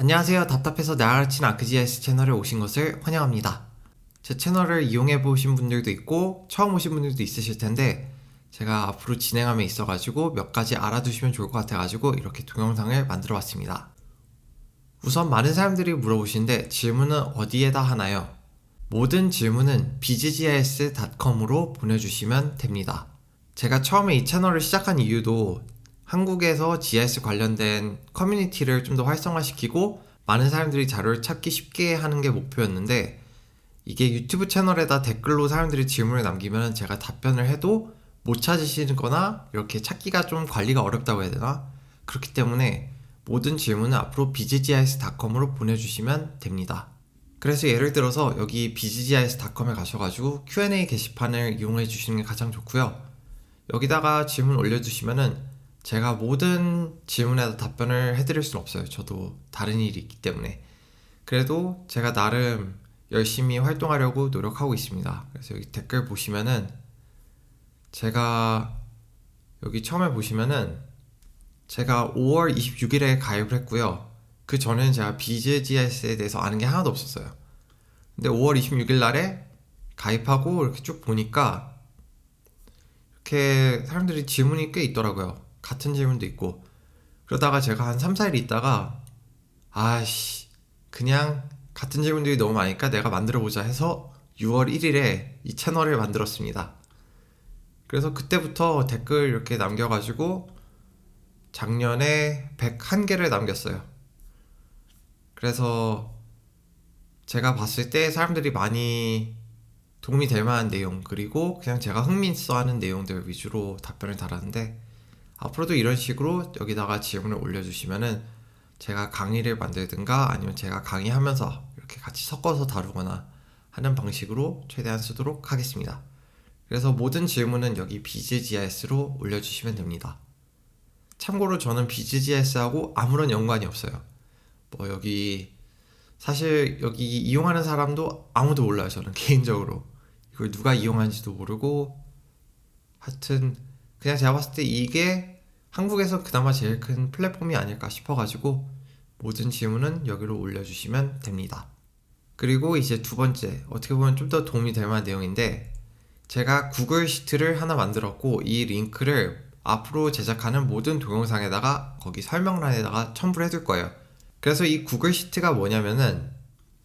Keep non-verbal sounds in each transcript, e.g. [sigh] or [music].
안녕하세요. 답답해서 나아친 아크지에스 채널에 오신 것을 환영합니다. 제 채널을 이용해 보신 분들도 있고 처음 오신 분들도 있으실 텐데 제가 앞으로 진행함에 있어가지고 몇 가지 알아두시면 좋을 것 같아가지고 이렇게 동영상을 만들어 봤습니다. 우선 많은 사람들이 물어보시는데 질문은 어디에다 하나요? 모든 질문은 bggs.com으로 보내주시면 됩니다. 제가 처음에 이 채널을 시작한 이유도 한국에서 GIS 관련된 커뮤니티를 좀 더 활성화시키고 많은 사람들이 자료를 찾기 쉽게 하는 게 목표였는데 이게 유튜브 채널에다 댓글로 사람들이 질문을 남기면 제가 답변을 해도 못 찾으시거나 이렇게 찾기가 좀 관리가 어렵다고 해야 되나? 그렇기 때문에 모든 질문은 앞으로 bggis.com으로 보내주시면 됩니다. 그래서 예를 들어서 여기 bggis.com에 가셔가지고 Q&A 게시판을 이용해 주시는 게 가장 좋고요. 여기다가 질문 올려주시면은 제가 모든 질문에 답변을 해드릴 수는 없어요. 저도 다른 일이 있기 때문에. 그래도 제가 나름 열심히 활동하려고 노력하고 있습니다. 그래서 여기 댓글 보시면은 제가 여기 처음에 보시면은 제가 5월 26일에 가입을 했고요. 그 전에는 제가 BGS에 대해서 아는 게 하나도 없었어요. 근데 5월 26일 날에 가입하고 이렇게 쭉 보니까 이렇게 사람들이 질문이 꽤 있더라고요. 같은 질문도 있고. 그러다가 제가 한 3, 4일 있다가 아씨 그냥 같은 질문들이 너무 많으니까 내가 만들어 보자 해서 6월 1일에 이 채널을 만들었습니다. 그래서 그때부터 댓글 이렇게 남겨가지고 작년에 101개를 남겼어요. 그래서 제가 봤을 때 사람들이 많이 도움이 될 만한 내용 그리고 그냥 제가 흥미있어 하는 내용들 위주로 답변을 달았는데 앞으로도 이런 식으로 여기다가 질문을 올려주시면은 제가 강의를 만들든가 아니면 제가 강의하면서 이렇게 같이 섞어서 다루거나 하는 방식으로 최대한 쓰도록 하겠습니다. 그래서 모든 질문은 여기 BGGS로 올려주시면 됩니다. 참고로 저는 BGGS하고 아무런 연관이 없어요. 뭐 여기 사실 여기 이용하는 사람도 아무도 몰라요. 저는 개인적으로 이걸 누가 이용하는지도 모르고 하여튼 그냥 제가 봤을 때 이게 한국에서 그나마 제일 큰 플랫폼이 아닐까 싶어가지고 모든 질문은 여기로 올려주시면 됩니다. 그리고 이제 두 번째 어떻게 보면 좀 더 도움이 될 만한 내용인데 제가 구글 시트를 하나 만들었고 이 링크를 앞으로 제작하는 모든 동영상에다가 거기 설명란에다가 첨부를 해둘 거예요. 그래서 이 구글 시트가 뭐냐면은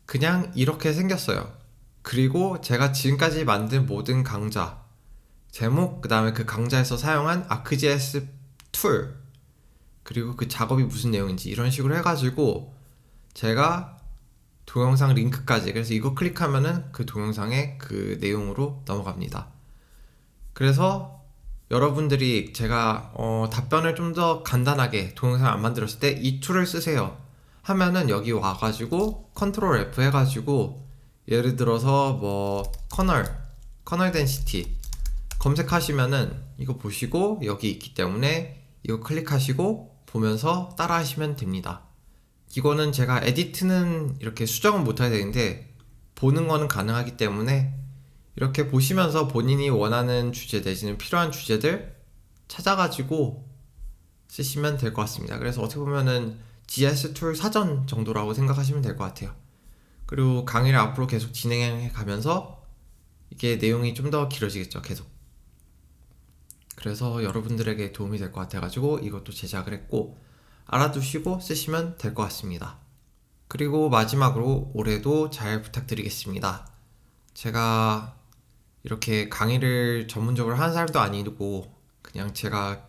그냥 이렇게 생겼어요. 그리고 제가 지금까지 만든 모든 강좌 제목 그 다음에 그 강좌에서 사용한 아크지에스 툴 그리고 그 작업이 무슨 내용인지 이런 식으로 해가지고 제가 동영상 링크까지 그래서 이거 클릭하면은 그 동영상의 그 내용으로 넘어갑니다. 그래서 여러분들이 제가 어, 답변을 좀 더 간단하게 동영상 안 만들었을 때 이 툴을 쓰세요 하면은 여기 와가지고 컨트롤 F 해가지고 예를 들어서 뭐 커널 커널 덴시티 검색하시면은 이거 보시고 여기 있기 때문에 이거 클릭하시고 보면서 따라 하시면 됩니다. 이거는 제가 에디트는 이렇게 수정은 못해야 되는데 보는 거는 가능하기 때문에 이렇게 보시면서 본인이 원하는 주제 내지는 필요한 주제들 찾아가지고 쓰시면 될 것 같습니다. 그래서 어떻게 보면은 GS 툴 사전 정도라고 생각하시면 될 것 같아요. 그리고 강의를 앞으로 계속 진행해 가면서 이게 내용이 좀 더 길어지겠죠, 계속. 그래서 여러분들에게 도움이 될 것 같아가지고 이것도 제작을 했고 알아두시고 쓰시면 될 것 같습니다. 그리고 마지막으로 올해도 잘 부탁드리겠습니다. 제가 이렇게 강의를 전문적으로 하는 사람도 아니고 그냥 제가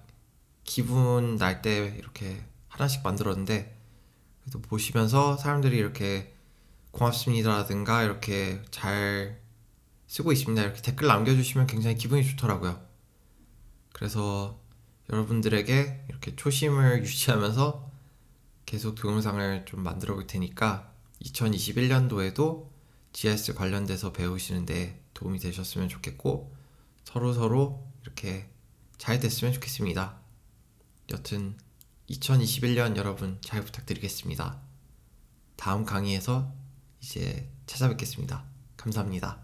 기분 날 때 이렇게 하나씩 만들었는데 그래도 보시면서 사람들이 이렇게 고맙습니다라든가 이렇게 잘 쓰고 있습니다 이렇게 댓글 남겨주시면 굉장히 기분이 좋더라고요. 그래서 여러분들에게 이렇게 초심을 [laughs] 유지하면서 계속 동영상을 좀 만들어 볼 테니까 2021년도에도 GS 관련돼서 배우시는데 도움이 되셨으면 좋겠고 서로 서로 이렇게 잘 됐으면 좋겠습니다. 여튼 2021년 여러분 잘 부탁드리겠습니다. 다음 강의에서 이제 찾아뵙겠습니다. 감사합니다.